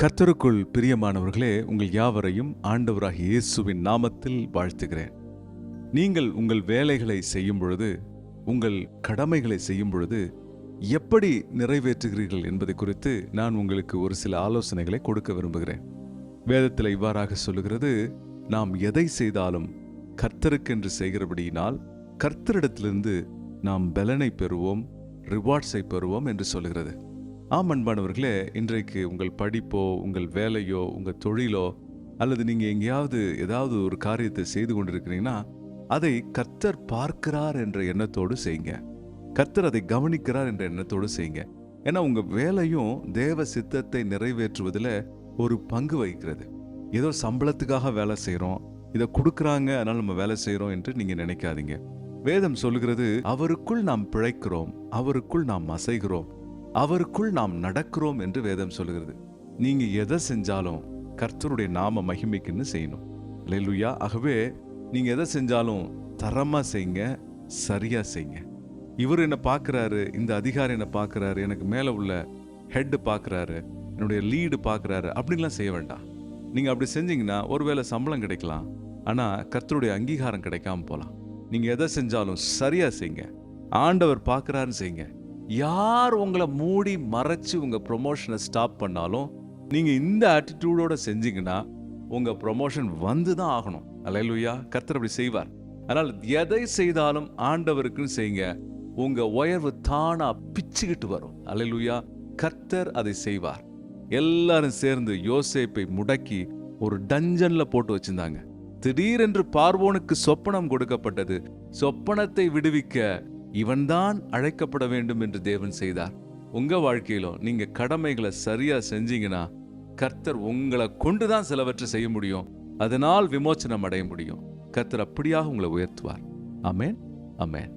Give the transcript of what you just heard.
கர்த்தருக்குள் பிரியமானவர்களே உங்கள் யாவரையும் ஆண்டவராக இயேசுவின் நாமத்தில் வாழ்த்துகிறேன். நீங்கள் உங்கள் வேலைகளை செய்யும் பொழுது உங்கள் கடமைகளை செய்யும் பொழுது எப்படி நிறைவேற்றுகிறீர்கள் என்பதை குறித்து நான் உங்களுக்கு ஒரு சில ஆலோசனைகளை கொடுக்க விரும்புகிறேன். வேதத்தில் இவ்வாறாக சொல்லுகிறது நாம் எதை செய்தாலும் கர்த்தருக்கென்று செய்கிறபடியினால் கர்த்தரிடத்திலிருந்து நாம் பலனை பெறுவோம் ரிவார்ட்ஸை பெறுவோம் என்று சொல்லுகிறது. ஆம் அன்பானவர்களே இன்றைக்கு உங்கள் படிப்போ உங்கள் வேலையோ உங்கள் தொழிலோ அல்லது நீங்கள் எங்கேயாவது ஏதாவது ஒரு காரியத்தை செய்து கொண்டிருக்கிறீங்கன்னா அதை கர்த்தர் பார்க்கிறார் என்ற எண்ணத்தோடு செய்யுங்க. கர்த்தர் அதை கவனிக்கிறார் என்ற எண்ணத்தோடு செய்யுங்க. ஏன்னா உங்க வேலையும் தேவ சித்தத்தை நிறைவேற்றுவதில் ஒரு பங்கு வகிக்கிறது. ஏதோ சம்பளத்துக்காக வேலை செய்கிறோம் இதை கொடுக்குறாங்க அதனால் நம்ம வேலை செய்கிறோம் என்று நீங்க நினைக்காதீங்க. வேதம் சொல்லுகிறது அவருக்குள் நாம் பிழைக்கிறோம் அவருக்குள் நாம் அசைகிறோம். அவருக்குள் நாம் நடக்கிறோம் என்று வேதம் சொல்லுகிறது. நீங்க எதை செஞ்சாலும் கர்த்தருடைய நாம மகிமைக்குன்னு செய்யணும். லெல்லுயா ஆகவே நீங்க எதை செஞ்சாலும் தரமா செய்யுங்க சரியா செய்யுங்க இவர் என்ன பார்க்குறாரு இந்த அதிகாரி என்ன பார்க்குறாரு எனக்கு மேல உள்ள ஹெட் பார்க்குறாரு என்னுடைய லீடு பார்க்குறாரு அப்படின்லாம் செய்ய வேண்டாம். நீங்க அப்படி செஞ்சீங்கன்னா ஒருவேளை சம்பளம் கிடைக்கலாம் ஆனா கர்த்தருடைய அங்கீகாரம் கிடைக்காம போலாம். நீங்க எதை செஞ்சாலும் சரியா செய்யுங்க ஆண்டவர் பார்க்குறாருன்னு செய்யுங்க. யார் உங்களை மூடி மறைச்சு உங்க ப்ரொமோஷனை ஸ்டாப் பண்ணாலும் நீங்க இந்த ஆட்டிடியூடோட செஞ்சீங்கன்னா உங்க ப்ரொமோஷன் வந்து தான் ஆகணும். அலையலுயா கர்த்தர் அப்படி செய்வார். அதனால் எதை செய்தாலும் ஆண்டவருக்குன்னு செய்யுங்க. உங்க உயர்வு தானா பிச்சுக்கிட்டு வரும். அலையலுயா கர்த்தர் அதை செய்வார். எல்லாரும் சேர்ந்து யோசேப்பை முடக்கி ஒரு டஞ்சன்ல போட்டு வச்சிருந்தாங்க. திடீரென்று பார்வோனுக்கு சொப்பனம் கொடுக்கப்பட்டது. சொப்பனத்தை விடுவிக்க இவன்தான் அழைக்கப்பட வேண்டும் என்று தேவன் செய்தார். உங்க வாழ்க்கையிலும் நீங்க கடமைகளை சரியா செஞ்சீங்கன்னா கர்த்தர் உங்களை கொண்டுதான் சிலவற்றை செய்ய முடியும். அதனால் விமோச்சனம் அடைய முடியும். கர்த்தர் அப்படியாக உங்களை உயர்த்துவார். அமேன் அமேன்